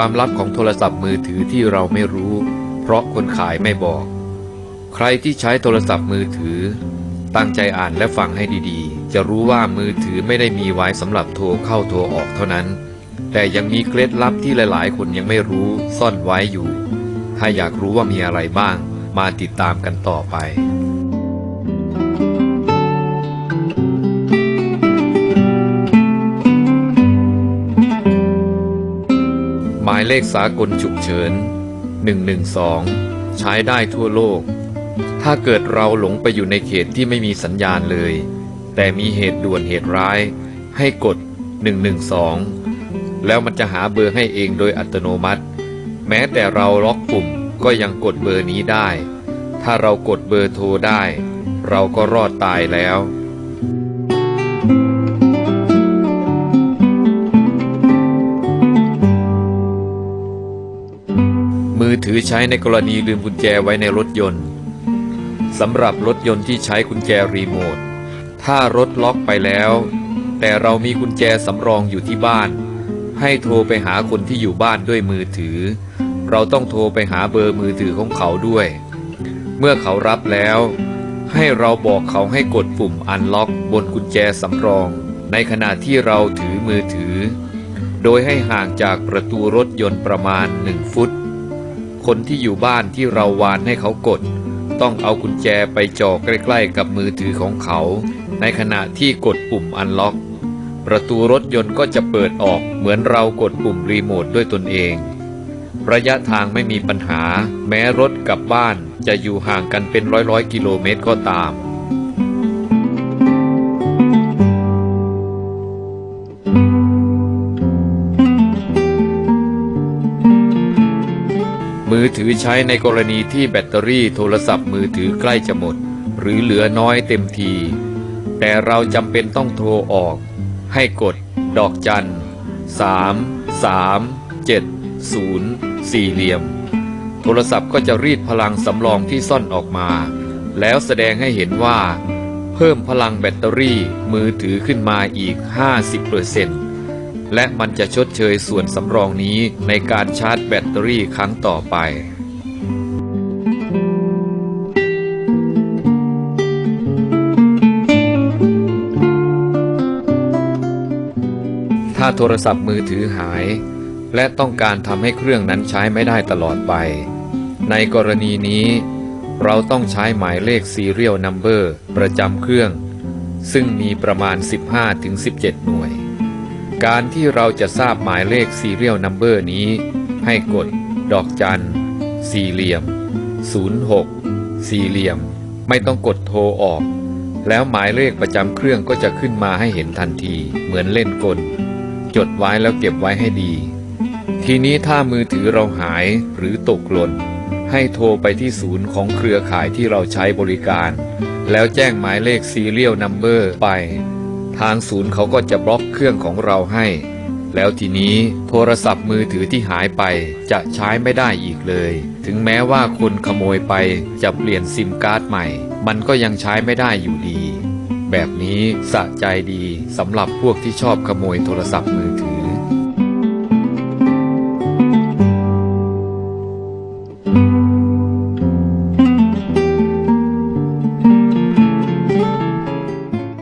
ความลับของโทรศัพท์มือถือที่เราไม่รู้ เพราะคนขายไม่บอก ใครที่ใช้โทรศัพท์มือถือ ตั้งใจอ่านและฟังให้ดีๆ จะรู้ว่ามือถือไม่ได้มีไว้สำหรับโทรเข้าโทรออกเท่านั้น แต่ยังมีเคล็ดลับที่หลายๆ คนยังไม่รู้ซ่อนไว้อยู่ ถ้าอยากรู้ว่ามีอะไรบ้าง มาติดตามกันต่อไป เลขสากลฉุกเฉิน 112 ใช้ได้ทั่วโลก ถ้าเกิดเราหลงไปอยู่ในเขตที่ไม่มีสัญญาณเลย แต่มีเหตุด่วนเหตุร้าย ให้กด 112 แล้วมันจะหาเบอร์ให้เองโดยอัตโนมัติ แม้แต่เราล็อกปุ่มก็ยังกดเบอร์นี้ได้ ถ้าเรากดเบอร์โทรได้ เราก็รอดตายแล้ว มือถือใช้ในกรณีลืมกุญแจไว้ในรถยนต์สำหรับรถยนต์ที่ใช้กุญแจรีโมท ถ้ารถล็อกไปแล้ว แต่เรามีกุญแจสำรองอยู่ที่บ้าน ให้โทรไปหาคนที่อยู่บ้านด้วยมือถือ เราต้องโทรไปหาเบอร์มือถือของเขาด้วย เมื่อเขารับแล้ว ให้เราบอกเขาให้กดปุ่มอันล็อกบนกุญแจสำรอง ในขณะที่เราถือมือถือ โดยให้ห่างจากประตูรถยนต์ประมาณ 1 ฟุต คนที่อยู่บ้านที่เราวานให้เขากด ต้องเอากุญแจไปจ่อใกล้ๆกับมือถือของเขา ในขณะที่กดปุ่มอันล็อก ประตูรถยนต์ก็จะเปิดออกเหมือนเรากดปุ่มรีโมทด้วยตนเอง ระยะทางไม่มีปัญหา แม้รถกับบ้านจะอยู่ห่างกันเป็นร้อยร้อยๆกิโลเมตรก็ตาม มือถือใช้ในกรณีที่แบตเตอรี่โทรศัพท์มือถือใกล้จะหมด หรือเหลือน้อยเต็มที แต่เราจำเป็นต้องโทรออก ให้กด ดอกจัน3 3 7 0สี่เหลี่ยม โทรศัพท์ก็จะรีดพลังสำรองที่ซ่อนออกมา แล้วแสดงให้เห็นว่า เพิ่มพลังแบตเตอรี่มือถือขึ้นมาอีก 50% และมันจะชดเชยส่วนสำรองนี้ในการชาร์จแบตเตอรี่ครั้งต่อไป ถ้าโทรศัพท์มือถือหาย และต้องการทำให้เครื่องนั้นใช้ไม่ได้ตลอดไป ในกรณีนี้ เราต้องใช้หมายเลข Serial Number ประจำเครื่อง ซึ่งมีประมาณ 15-17 หน่วย การที่เราจะทราบหมายเลข Serial Number นี้ ให้กด ดอกจัน สี่เหลี่ยม 06 สี่เหลี่ยม ไม่ต้องกดโทรออก แล้วหมายเลขประจำเครื่องก็จะขึ้นมาให้เห็นทันที เหมือนเล่นกล จดไว้แล้วเก็บไว้ให้ดี ทีนี้ถ้ามือถือเราหายหรือตกหล่น ให้โทรไปที่ศูนย์ของเครือข่ายที่เราใช้บริการ แล้วแจ้งหมายเลข Serial Number ไป ทางศูนย์เขาก็จะบล็อกเครื่องของเราให้ แล้วทีนี้โทรศัพท์มือถือที่หายไปจะใช้ไม่ได้อีกเลย ถึงแม้ว่าคนขโมยไปจะเปลี่ยนซิมการ์ดใหม่ มันก็ยังใช้ไม่ได้อยู่ดี แบบนี้สะใจดีสำหรับพวกที่ชอบขโมยโทรศัพท์มือถือ